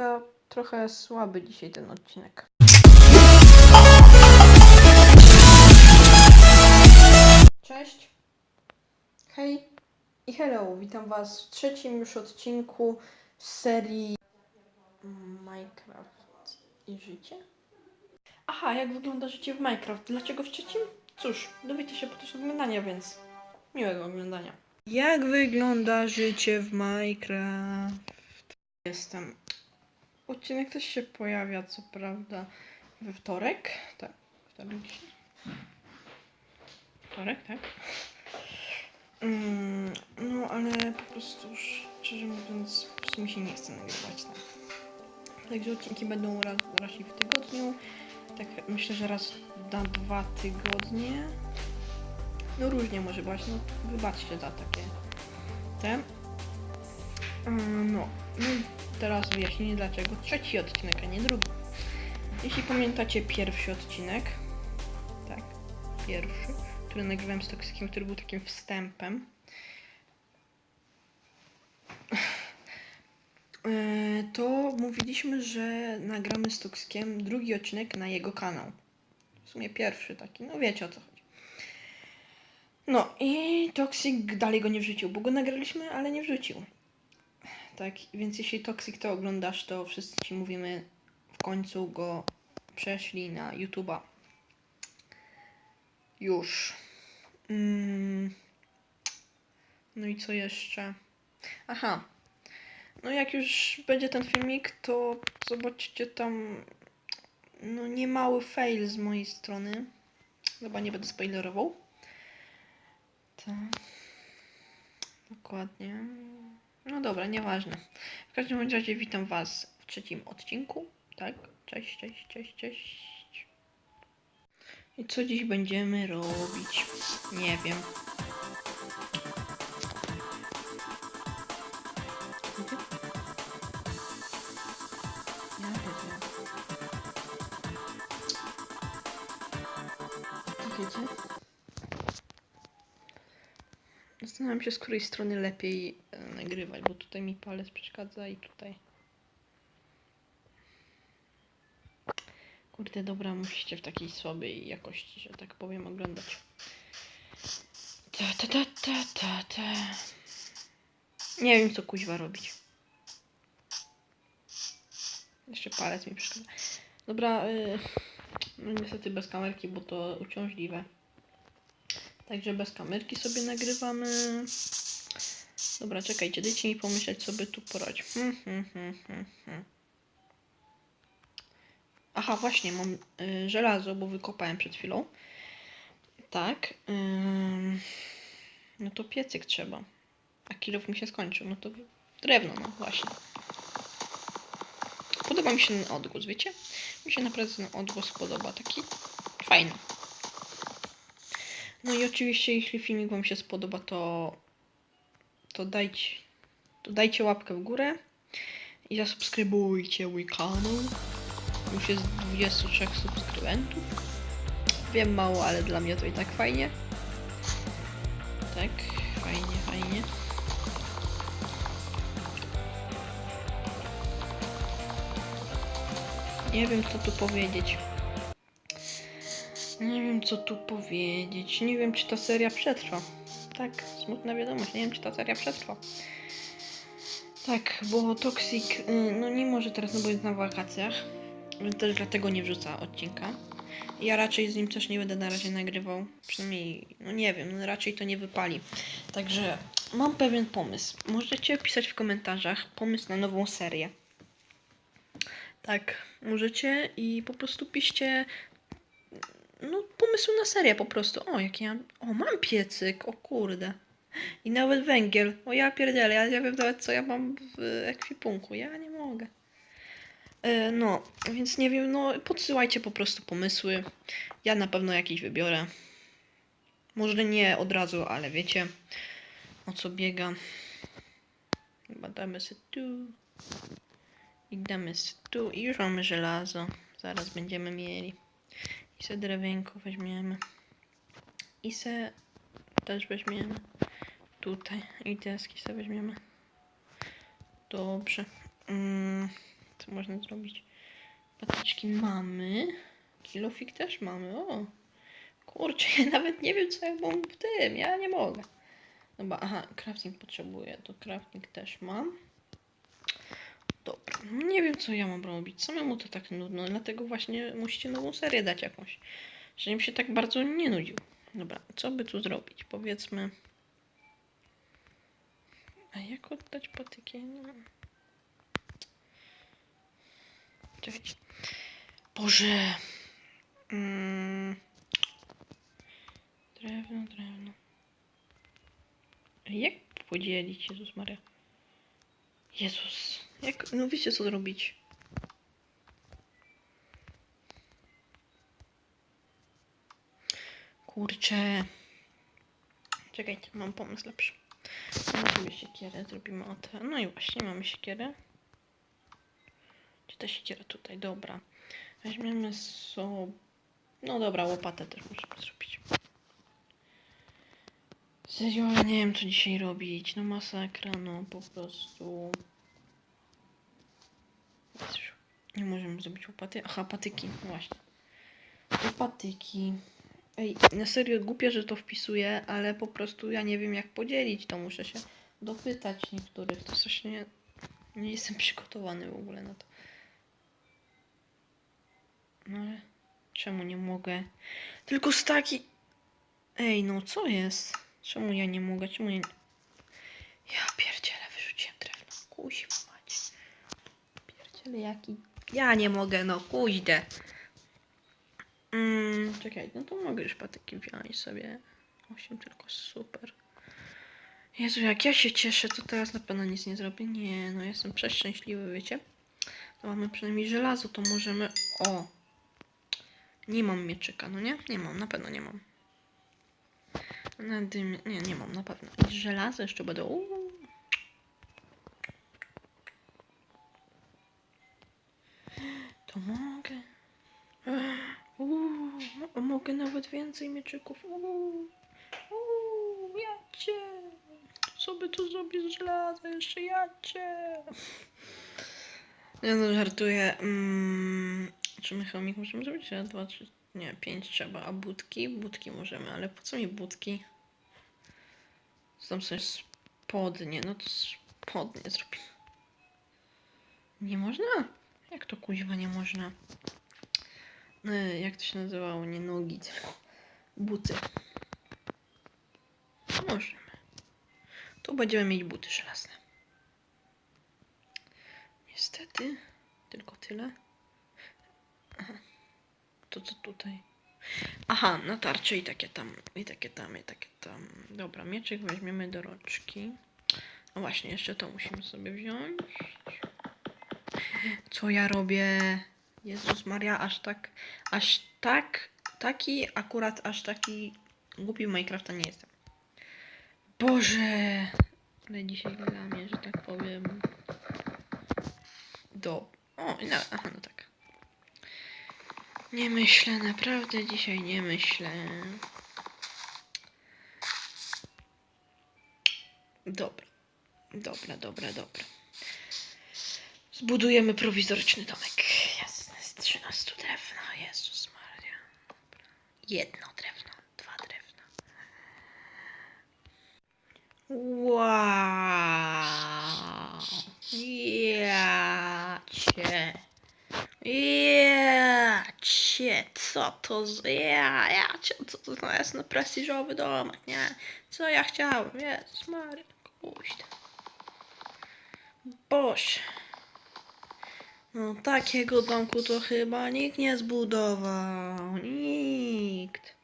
Taka trochę słaby dzisiaj ten odcinek. Cześć. Hej i hello. Witam Was w trzecim już odcinku z serii Minecraft i życie. Aha, jak wygląda życie w Minecraft? Dlaczego w trzecim? Cóż, dowiecie się podczas oglądania, więc miłego oglądania. Jak wygląda życie w Minecraft? Jestem. Odcinek też się pojawia, co prawda, we wtorek. Tak, wtorek dzisiaj. Wtorek, tak? Mm, no, ale po prostu szczerze mówiąc, prostu mi się nie chce nagrywać. Tak. Także odcinki będą raz, w tygodniu. Tak, myślę, że raz na dwa tygodnie. No różnie może być, no wybaczcie za takie te. Mm, No, no teraz wyjaśnienie dlaczego trzeci odcinek, a nie drugi. Jeśli pamiętacie pierwszy odcinek, tak, pierwszy, który nagrywałem z Toksykiem, który był takim wstępem, e, to mówiliśmy, że nagramy z Toksykiem drugi odcinek na jego kanał. W sumie pierwszy taki, no wiecie o co chodzi. No i Toxic dalej go nie wrzucił, bo go nagraliśmy, ale nie wrzucił. Tak, więc jeśli Toxic to oglądasz, to wszyscy ci mówimy, w końcu go przeszli na YouTube'a. Już. Mm. No i co jeszcze? Aha. No jak już będzie ten filmik, to zobaczycie tam no niemały fail z mojej strony. Chyba nie będę spoilerował. Tak. Dokładnie. No dobra, nieważne. W każdym razie witam Was w trzecim odcinku. Tak? Cześć, cześć, cześć, cześć. I co dziś będziemy robić? Nie wiem. Zastanawiam się, z której strony lepiej nagrywać, bo tutaj mi palec przeszkadza i tutaj. Kurde, dobra, musicie w takiej słabej jakości, że tak powiem, oglądać. Ta, ta, ta, ta, ta, ta. Nie wiem, co kuźwa robić. Jeszcze palec mi przeszkadza. Dobra, y, no niestety bez kamerki, bo to uciążliwe. Także bez kamerki sobie nagrywamy. Dobra, czekajcie, dajcie mi pomyśleć, co by tu porobić. Hmm, hmm, hmm, hmm, hmm. Aha, właśnie, mam y, żelazo, bo wykopałem przed chwilą. Tak. ym, no to piecyk trzeba. A kilof mi się skończył. No to drewno, no właśnie. Podoba mi się ten odgłos, wiecie? Mi się naprawdę ten odgłos podoba. Taki fajny. No i oczywiście, jeśli filmik Wam się spodoba, to, to, dajcie, to dajcie łapkę w górę i zasubskrybujcie mój kanał. Już jest 23 subskrybentów. Wiem mało, ale dla mnie to i tak fajnie. Tak, fajnie, fajnie. Nie wiem, co tu powiedzieć. Nie wiem, co tu powiedzieć. Nie wiem, czy ta seria przetrwa. Tak, smutna wiadomość. Nie wiem, czy ta seria przetrwa. Tak, bo Toxic, y, no nie może teraz, no bo jest na wakacjach. Więc też dlatego nie wrzuca odcinka. Ja raczej z nim też nie będę na razie nagrywał. Przynajmniej, no nie wiem, no raczej to nie wypali. Także mam pewien pomysł. Możecie pisać w komentarzach pomysł na nową serię. Tak, możecie i po prostu piszcie no, pomysł na serię po prostu. O, jaki ja... O, mam piecyk, o kurde. I nawet węgiel. O, ja pierdzielę, ja nie wiem nawet, co ja mam w ekwipunku. Ja nie mogę. E, no, więc nie wiem, no, podsyłajcie po prostu pomysły. Ja na pewno jakiś wybiorę. Może nie od razu, ale wiecie, o co biega. Chyba damy sobie tu. I damy sobie tu. I już mamy żelazo. Zaraz będziemy mieli. I se drewienko weźmiemy. I se też weźmiemy. Tutaj. I deski se weźmiemy. Dobrze. Mm. Co można zrobić? Patyczki mamy. Kilofik też mamy, o. Kurczę, ja nawet nie wiem, co ja mam w tym. Ja nie mogę. Dobra, aha, crafting potrzebuję. To crafting też mam. No nie wiem, co ja mam robić. Samemu to tak nudno, dlatego właśnie musicie nową serię dać jakąś. Żebym się tak bardzo nie nudził. Dobra, co by tu zrobić? Powiedzmy... A jak oddać patyki? Ja Nie wiem. Czekajcie. Boże. Mm. Drewno, drewno. Jak podzielić, Jezus Maria? Jezus. Jak, no wiecie co zrobić. Kurczę. Czekajcie, mam pomysł lepszy. Zrobimy siekierę, zrobimy o te. No i właśnie, mamy siekierę. Gdzie ta siekiera tutaj? Dobra. Weźmiemy sobie... No dobra, łopatę też możemy zrobić. Serio, nie wiem co dzisiaj robić. No masakra, no po prostu. Nie możemy zrobić łopaty. Aha, patyki, właśnie. Łopatyki. Ej, na serio głupie, że to wpisuję, ale po prostu ja nie wiem jak podzielić. To muszę się dopytać niektórych. To coś nie... Nie jestem przygotowany w ogóle na to. No ale czemu nie mogę? Tylko z taki... Ej, no co jest? Czemu ja nie mogę? Czemu ja nie... Ja pierdzielę, wyrzuciłem drewno. Kuźwa macie. Jaki... Ja nie mogę, no kuźdę. Mm, czekaj, no to mogę już patyki wziąć sobie. Osiem tylko, super. Jezu, jak ja się cieszę, to teraz na pewno nic nie zrobię. Nie, no jestem przeszczęśliwy, wiecie? To mamy przynajmniej żelazo, to możemy... O! Nie mam mieczyka, no nie? Nie mam, na pewno nie mam. Na dym... Nie, nie mam, na pewno. Żelazo jeszcze będą... Uuu. To mogę. Uuu, mo- mogę nawet więcej mieczyków. Uuu, uuu, jacie. Co by tu zrobić z żelaza? Jeszcze jacie. Nie no, żartuję. Mm, czy my chomik możemy zrobić? Raz, dwa, trzy, nie, pięć trzeba. A budki? Budki możemy, ale po co mi budki? Tam sobie spodnie, no to spodnie zrobimy. Nie można? Jak to kuźwa nie można? E, jak to się nazywało? Nie nogi, tylko buty. Możemy. Tu będziemy mieć buty żelazne. Niestety, tylko tyle. Aha. To co tutaj? Aha, na tarczy i takie tam, i takie tam, i takie tam. Dobra, mieczyk weźmiemy do rączki. No właśnie, jeszcze to musimy sobie wziąć. Co ja robię? Jezus Maria, aż tak, aż tak, taki, akurat aż taki głupi w Minecrafta nie jestem. Boże! Ale dzisiaj dla mnie, że tak powiem. Do. O, no, aha, no tak. Nie myślę, naprawdę dzisiaj nie myślę. Dobra. Dobra, dobra, dobra. Zbudujemy prowizoryczny domek. Jasne, z 13 drewna. Jezus Maria. Jedno drewno, dwa drewna. Wow. Jacie. Jacie. Co to za... Ja, jacie. Co to za jasno prestiżowy domek, nie? Co ja chciałem? Jezus Maria. Kuźda. Boże. No takiego domku to chyba nikt nie zbudował. Nikt.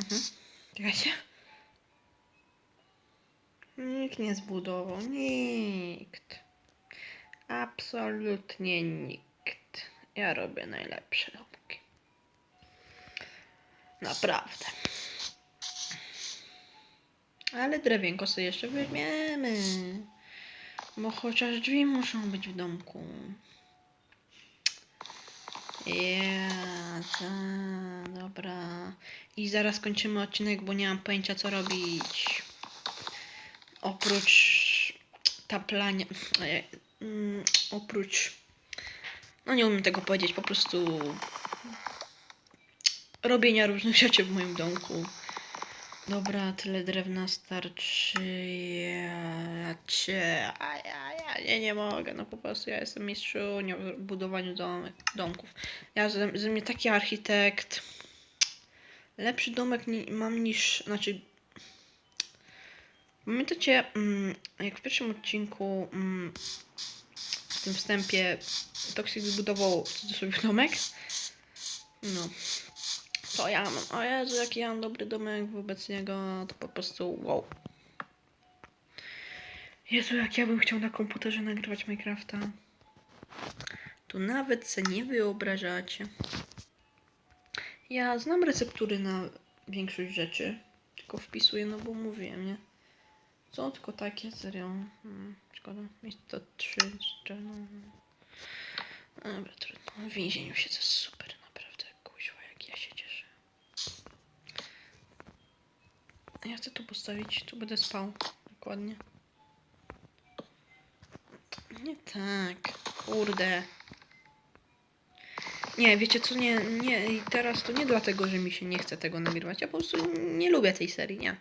Mhm. Czekajcie. Nikt nie zbudował. Nikt. Absolutnie nikt. Ja robię najlepsze domki. Naprawdę. Ale drewienko sobie jeszcze weźmiemy. Bo chociaż drzwi muszą być w domku. Ja, ta, dobra. I zaraz kończymy odcinek, bo nie mam pojęcia co robić. Oprócz taplania. mm, Oprócz. No nie umiem tego powiedzieć, po prostu robienia różnych rzeczy w moim domku. Dobra, tyle drewna starczy. Ja cię. A ja, ja nie, nie mogę. No po prostu ja jestem mistrzunią w budowaniu domek, domków. Ja ze, ze mnie taki architekt. Lepszy domek ni, mam niż. Znaczy. Pamiętacie, mm, jak w pierwszym odcinku mm, w tym wstępie Toxic wybudował w cudzysłowie domek? No. To ja mam. O Jezu, jaki ja mam dobry domek wobec niego. To po prostu wow. Jezu, jak ja bym chciał na komputerze nagrywać Minecrafta. To nawet se nie wyobrażacie. Ja znam receptury na większość rzeczy. Tylko wpisuję, no bo mówiłem, nie? Co tylko takie, serio. Hmm, szkoda. Mieć to trzy jeszcze, no. Dobra, trudno. W więzieniu siedzę super, naprawdę. Kuźwa, jak ja się cieszę. Ja chcę tu postawić, tu będę spał. Dokładnie. Nie tak. Kurde. Nie, wiecie co, nie, nie, teraz to nie dlatego, że mi się nie chce tego nagrywać. Ja po prostu nie lubię tej serii, nie.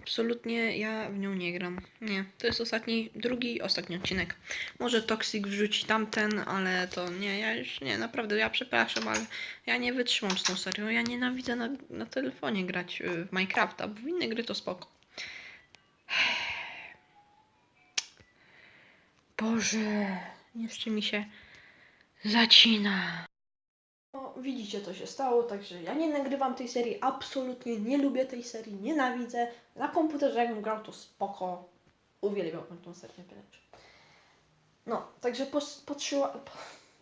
Absolutnie ja w nią nie gram. Nie, to jest ostatni, drugi, ostatni odcinek. Może Toxic wrzuci tamten, ale to nie, ja już nie, naprawdę, ja przepraszam, ale ja nie wytrzymam z tą serią. Ja nienawidzę na, na telefonie grać y, w Minecrafta, bo w inne gry to spoko. Boże, jeszcze mi się zacina. No, widzicie, co się stało, także ja nie nagrywam tej serii, absolutnie nie lubię tej serii, nienawidzę. Na komputerze jakbym grał, to spoko. Uwielbiałbym tą serię wręcz. No, także podsyła,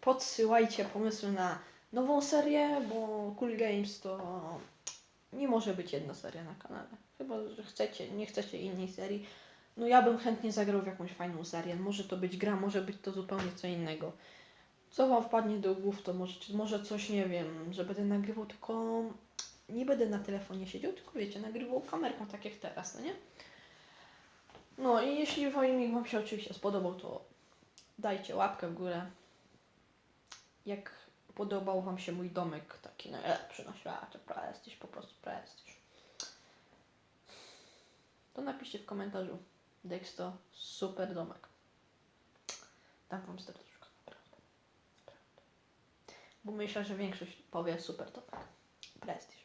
podsyłajcie pomysły na nową serię, bo Cool Games to nie może być jedna seria na kanale. Chyba, że chcecie, nie chcecie innej serii. No ja bym chętnie zagrał w jakąś fajną serię. Może to być gra, może być to zupełnie co innego. Co wam wpadnie do głów, to może, może coś, nie wiem, że będę nagrywał tylko... Nie będę na telefonie siedział, tylko wiecie, nagrywał kamerką, tak jak teraz, no nie? No i jeśli filmik wam się oczywiście spodobał, to dajcie łapkę w górę. Jak podobał wam się mój domek, taki najlepszy na świecie, prestiż, po prostu prestiż. To napiszcie w komentarzu. Dexto, super domek. Dam wam naprawdę. Bo myślę, że większość powie super domek. Prestiż.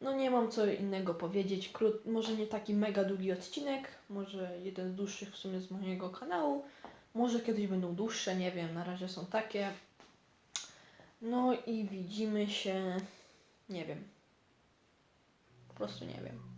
No nie mam co innego powiedzieć. Krót, może nie taki mega długi odcinek, może jeden z dłuższych w sumie z mojego kanału. Może kiedyś będą dłuższe, nie wiem, na razie są takie. No i widzimy się, nie wiem. Po prostu nie wiem.